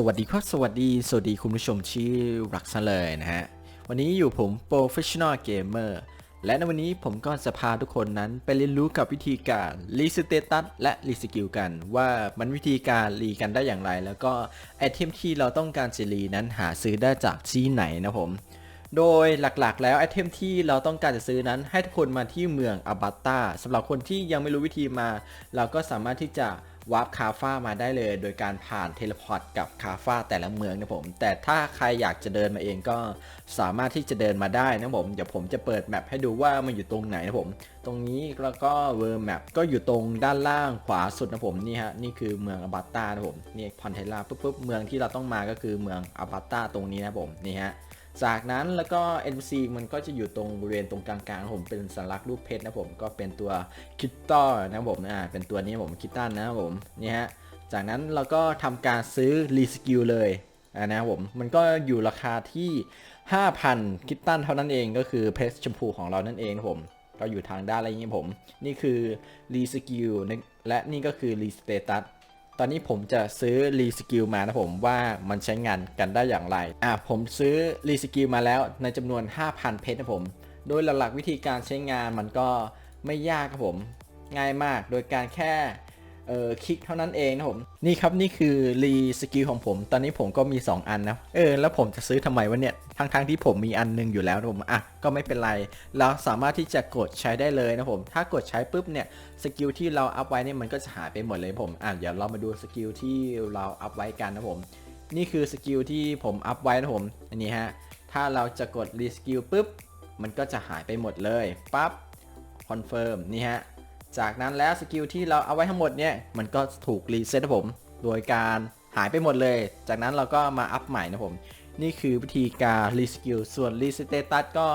สวัสดีครับ สวัสดีสวัสดีคุณผู้ชมที่รักซะเลยนะฮะ วันนี้อยู่ผม Professional Gamer และในวันนี้ผมก็จะพาทุกคนนั้นไปเรียนรู้กับวิธีการรีสเตตัสและรีสกิลกัน ว่ามันวิธีการรีกันได้อย่างไร แล้วก็ไอเทมที่เราต้องการจะรีนั้นหาซื้อได้จากที่ไหนนะผม โดยหลักๆ แล้วไอเทมที่เราต้องการจะซื้อนั้น ให้ทุกคนมาที่เมืองอาบัตตาสำหรับคนที่ยังไม่รู้วิธีมา เราก็สามารถที่จะ วาร์ปคาฟ้ามาได้เลย โดยการผ่านเทเลพอร์ตกับคาฟ้าแต่ละเมืองนะผม แต่ถ้าใครอยากจะเดินมาเองก็สามารถที่จะเดินมาได้นะผม เดี๋ยวผมจะเปิดแมปให้ดูว่ามันอยู่ตรงไหนนะผม ตรงนี้แล้วก็เวอร์แมปก็อยู่ตรงด้านล่างขวาสุดนะผมนี่ฮะนี่คือเมืองอาบัตตานะผมนี่พอนเทล่าปุ๊บปุ๊บเมืองที่เราต้องมาก็คือเมืองอาบัตตาตรงนี้นะผมนี่ฮะ จากนั้นแล้วก็ NPC มันก็จะอยู่ตรงบริเวณตรงกลางๆผมเป็นสัญลักษณ์รูปเพชรนะผมก็เป็นตัวคิตตันนะผมอ่าเป็นตัวนี้ผมคิตตันนะผมนี่ฮะจากนั้นเราก็ทำการซื้อรีสกิลเลยอ่านะผมมันก็อยู่ราคาที่ 5,000 คิตตันเท่านั้นเองก็คือเพชรชมพูของเรานั่นเองผมก็อยู่ทางด้านอะไรอย่างนี้ผม นี่คือรีสกิลและนี่ก็คือรีสเตตัส ตอนนี้ผมจะซื้อรีสกิลมานะผมว่ามันใช้งานกันได้อย่างไรอะผมซื้อรีสกิลมาแล้วในจำนวน 5,000 เพชรนะผม โดยหลักๆวิธีการใช้งานมันก็ไม่ยากครับผม ง่ายมากโดยการแค่ เออคลิกเท่านั้นเองนะผมนี่ครับนี่คือรีสกิลของผม ตอนนี้ผมก็มี 2 อันนะเออแล้วผมจะซื้อทำไมวะเนี่ยทั้งๆที่ผมมีอันหนึงอยู่แล้วนะผมอะก็ไม่เป็นไร เราสามารถที่จะกดใช้ได้เลยนะผม ถ้ากดใช้ปุ๊บเนี่ยสกิลที่เราอัพไว้เนี่ยมันก็จะหายไปหมดเลยผมอะเดี๋ยวเรามาดูสกิลที่เราอัพไว้กันนะผมนี่คือสกิลที่ผมอัพไว้นะผมอันนี้ฮะถ้าเราจะกดรีสกิลปุ๊บมันก็จะหายไปหมดเลยปั๊บคอนเฟิร์มนี่ฮะ จากนั้นแล้วสกิลที่เราเอาไว้ทั้งหมดเนี่ยมันก็ถูกรีเซ็ตนะผม โดยการหายไปหมดเลย จากนั้นเราก็มาอัพใหม่นะผม นี่คือวิธีการรีสกิลส่วนรีสเตตัสก็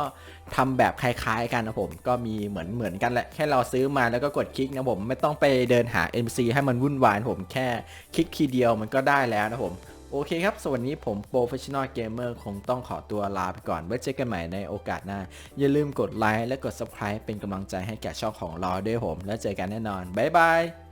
ทำแบบคล้ายๆกันนะผม ก็มีเหมือนเหมือนกันแหละ แค่เราซื้อมาแล้วก็กดคลิกนะผม ไม่ต้องไปเดินหา NPC ให้มันวุ่นวายผม แค่คลิกทีเดียวมันก็ได้แล้วนะผม โอเคครับสวัสดีผม Professional Gamer คงต้องขอตัวลาไปก่อน ไว้เจอกันใหม่ในโอกาสหน้า อย่าลืมกดไลค์และกด Subscribe เป็นกำลังใจให้แก่ช่องของเราด้วยผม แล้วเจอกันแน่นอน บ๊ายบาย